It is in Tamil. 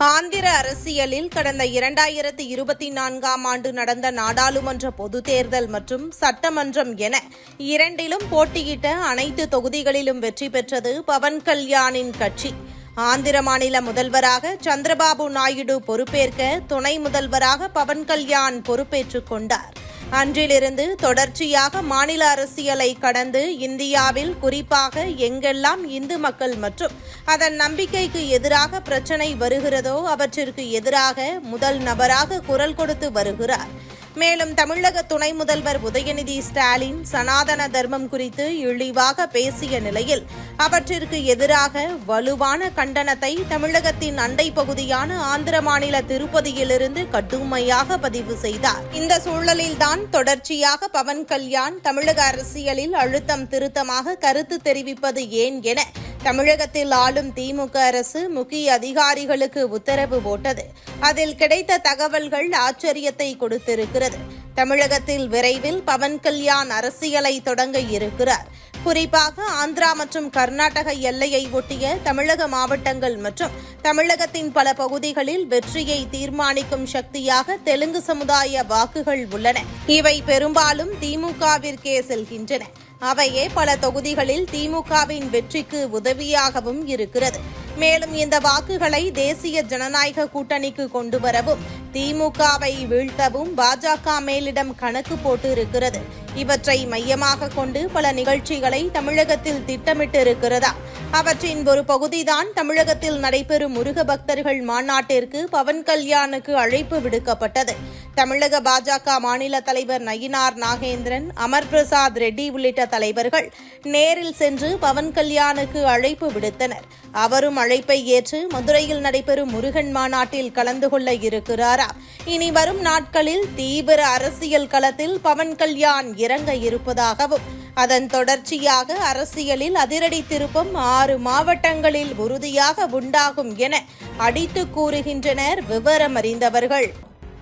ஆந்திர அரசியலில் கடந்த இரண்டாயிரத்து இருபத்தி நான்காம் ஆண்டு நடந்த நாடாளுமன்ற பொதுத் தேர்தல் மற்றும் சட்டமன்றம் என இரண்டிலும் போட்டியிட்ட அனைத்து தொகுதிகளிலும் வெற்றி பெற்றது பவன் கல்யாணின் கட்சி. ஆந்திர மாநில முதல்வராக சந்திரபாபு நாயுடு பொறுப்பேற்க துணை முதல்வராக பவன் கல்யாண் பொறுப்பேற்றுக் கொண்டார். அன்றிலிருந்து தொடர்ச்சியாக மாநில அரசியலை கடந்து இந்தியாவில் குறிப்பாக எங்கெல்லாம் இந்து மக்கள் மற்றும் அதன் நம்பிக்கைக்கு எதிராக பிரச்சனை வருகிறதோ அவற்றிற்கு எதிராக முதல் நபராக குரல் கொடுத்து வருகிறார். மேலும் தமிழக துணை முதல்வர் உதயநிதி ஸ்டாலின் சனாதன தர்மம் குறித்து இழிவாக பேசிய நிலையில் அவற்றிற்கு எதிராக வலுவான கண்டனத்தை தமிழகத்தின் அண்டை பகுதியான ஆந்திர மாநில திருப்பதியிலிருந்து கடுமையாக பதிவு செய்தார். இந்த சூழலில்தான் தொடர்ச்சியாக பவன் கல்யாண் தமிழக அரசியலில் அழுத்தம் திருத்தமாக கருத்து தெரிவிப்பது ஏன் என தமிழகத்தில் ஆளும் திமுக அரசு முக்கிய அதிகாரிகளுக்கு உத்தரவு போட்டது. அதில் கிடைத்த தகவல்கள் ஆச்சரியத்தை கொடுத்திருக்கிறது. தமிழகத்தில் விரைவில் பவன் கல்யாண் அரசியலை தொடங்க இருக்கிறார். குறிப்பாக ஆந்திரா மற்றும் கர்நாடக எல்லையை ஒட்டிய தமிழக மாவட்டங்கள் மற்றும் தமிழகத்தின் பல பகுதிகளில் வெற்றியை தீர்மானிக்கும் சக்தியாக தெலுங்கு சமுதாய வாக்குகள் உள்ளன. இவை பெரும்பாலும் திமுகவிற்கே செல்கின்றன. அவையே பல தொகுதிகளில் திமுகவின் வெற்றிக்கு உதவியாகவும் இருக்கிறது. மேலும் இந்த வாக்குகளை தேசிய ஜனநாயக கூட்டணிக்கு கொண்டு வரவும் திமுகவை வீழ்த்தவும் பாஜக மேலிடம் கணக்கு போட்டு இருக்கிறது இவற்றை மையமாக கொண்டு பல நிகழ்ச்சிகளை தமிழகத்தில் திட்டமிட்டு இருக்கிறதா அவற்றின் ஒரு பகுதிதான் தமிழகத்தில் நடைபெறும் முருக பக்தர்கள் மாநாட்டிற்கு பவன் கல்யாணுக்கு அழைப்பு விடுக்கப்பட்டது. தமிழக பாஜக மாநில தலைவர் நயினார் நாகேந்திரன் அமர் பிரசாத் ரெட்டி உள்ளிட்ட தலைவர்கள் நேரில் சென்று பவன் கல்யாணுக்கு அழைப்பு விடுத்தனர். அவரும் அழைப்பை ஏற்று மதுரையில் நடைபெறும் முருகன் மாநாட்டில் கலந்து கொள்ள இருக்கிறாரா இனி வரும் நாட்களில் தீவிர அரசியல் களத்தில் பவன் கல்யாண் இறங்க இருப்பதாகவும் அதன் தொடர்ச்சியாக அரசியலில் அதிரடி திருப்பம் ஆறு மாவட்டங்களில் உறுதியாக உண்டாகும் என அடித்து கூறுகின்றனர் விவரம் அறிந்தவர்கள்